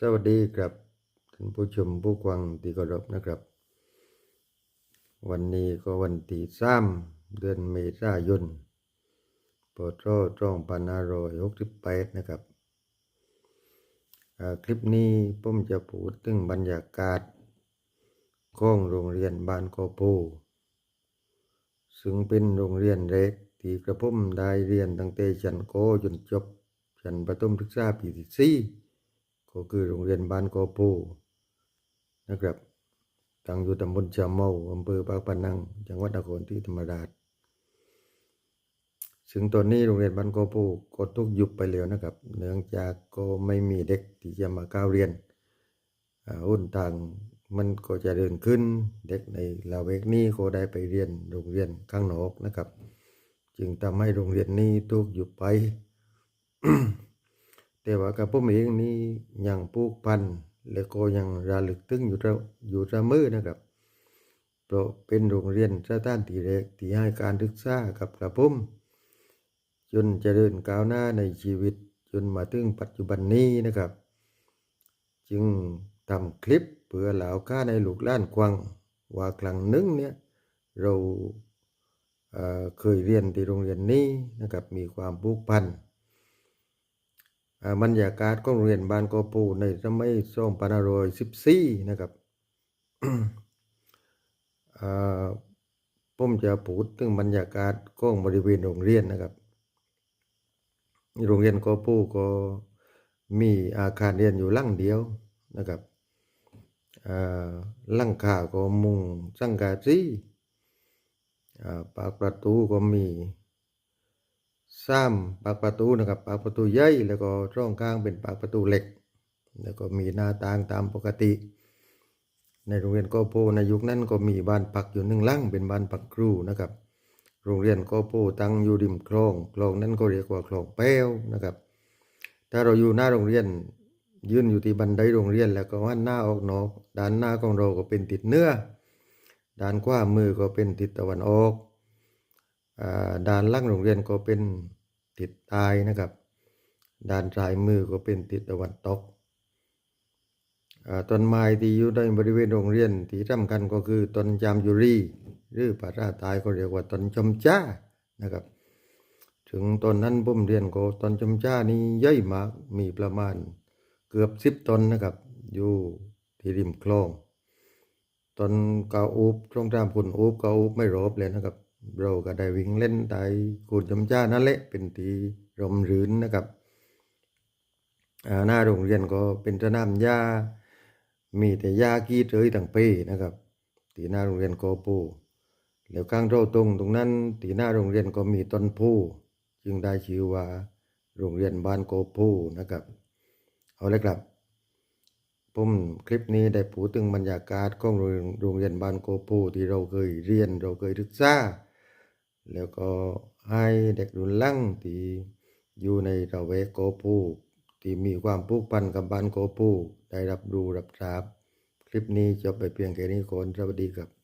สวัสดีครับท่านผู้ชมผู้ฟังที่เคารพนะครับ วันนี้ก็วันที่สามเดือนเมษายนปศสองพันห้ารอยหกสิบแปดนะครับคลิปนี้ผมจะพูดถึงบรรยากาศของโรงเรียนบ้านโกโพซึ่งเป็นโรงเรียนเล็กที่กระผมได้เรียนตั้งแต่ชั้นโกจนจบชั้นประถมศึกษาปีที่สี่ ก็คือโรงเรียนบ้านโกโพนะครับตั้งอยู่ตำบลชะเมาอำเภอปากพนัง จังหวัดนครศรีธรรมราชซึ่งตอนนี้โรงเรียนบ้านโกโพก็ถูกยุบไปแล้วนะครับ เนื่องจากก็ไม่มีเด็กที่จะมาก้าวเรียนอุ่นต่างมันก็จะเดินขึ้นเด็กในละเวกนี้ก็ได้ไปเรียนโรงเรียนข้างนอกนะครับ จึงทำให้โรงเรียนนี้ถูกยุบไป แต่ว่ากับผมเองนี่ยังปลูกพันธุ์และก็ยังระลึกถึงอยู่เสอยู่เสมอนะครับเพราะเป็นโรงเรียนสถานที่แรกที่ให้การศึกษากับกระผมจนเจริญก้าวหน้าในชีวิตจนมาถึงปัจจุบันนี้นะครับ จึงทำคลิปเพื่อเหล่าข้าในลูกล้านกวังว่าครั้งหนึ่งเนี่ยเราเเคยเรียนที่โรงเรียนนี้นะครับมีความผูกพัน บรรยากาศของโรงเรียนบ้านโกปูในสมัย2514นะครับอ่าผมจะพูดถึงบรรยากาศของบริเวณโรงเรียนนะครับ โรงเรียนโกปูก็มีอาคารเรียนอยู่ลังเดียวนะครับอ่าหลังคาก็มุงสังกาสีปากประตูก็มี สามปากประตูนะครับปากประตูใหญ่แล้วก็ช่องกลางเป็นปากประตูเหล็ก แล้วก็มีหน้าต่างตามปกติ ในโรงเรียนโกโปในยุคนั้นก็มีบ้านพักอยู่หนึ่งหลังเป็นบ้านพักครูนะครับ โรงเรียนโกโปตั้งอยู่ริมคลองคลองนั้นก็เรียกว่าคลองแป้วนะครับ ถ้าเราอยู่หน้าโรงเรียนยืนอยู่ที่บันไดโรงเรียนแล้วก็หันหน้าออกนอกด้านหน้าของเราก็เป็นทิศเนื้อด้านขวามือก็เป็นทิศตะวันออกอ่าด้านล่างโรงเรียนก็เป็น ทิศใต้นะครับ ด้านซ้ายมือก็เป็นทิศตะวันตกต้นไม้ที่อยู่ในบริเวณโรงเรียนที่สำคัญก็คือต้นจามจุรีหรือภาษาใต้ก็เรียกว่าต้นจมจ้านะครับ ถึงต้นนั้นผมเรียนก็ต้นจมจ้านี่ใหญ่มากมีประมาณเกือบสิบต้นนะครับ อยู่ที่ริมคลองตอนกาอูบช่วงตามคุณอูบกาอูบไม่รบเลยนะครับ เราก็ได้วิ่งเล่นใต้กูดจำจ้านั่นแหละเป็นทีรมรื่นนะครับอ่าหน้าโรงเรียนก็เป็นสนามหญ้ามีแต่หญ้ากี้เตยต่างปีนะครับที่หน้าโรงเรียนโกปูแล้วข้างเราตรงตรงนั้นที่หน้าโรงเรียนก็มีต้นผู้จึงได้ชื่อว่าโรงเรียนบ้านโกปูนะครับ เอาเลยครับผมคลิปนี้ได้พูดถึงบรรยากาศของโรงเรียนบ้านโกปูที่เราเคยเรียนเราเคยศึกษา แล้วก็ให้เด็กรุ่นหลังที่อยู่ในระเวกโกปูที่มีความผูกพันกับบ้านโกปูได้รับรู้รับทราบ คลิปนี้จบไปเพียงแค่นี้ก่อนสวัสดีครับ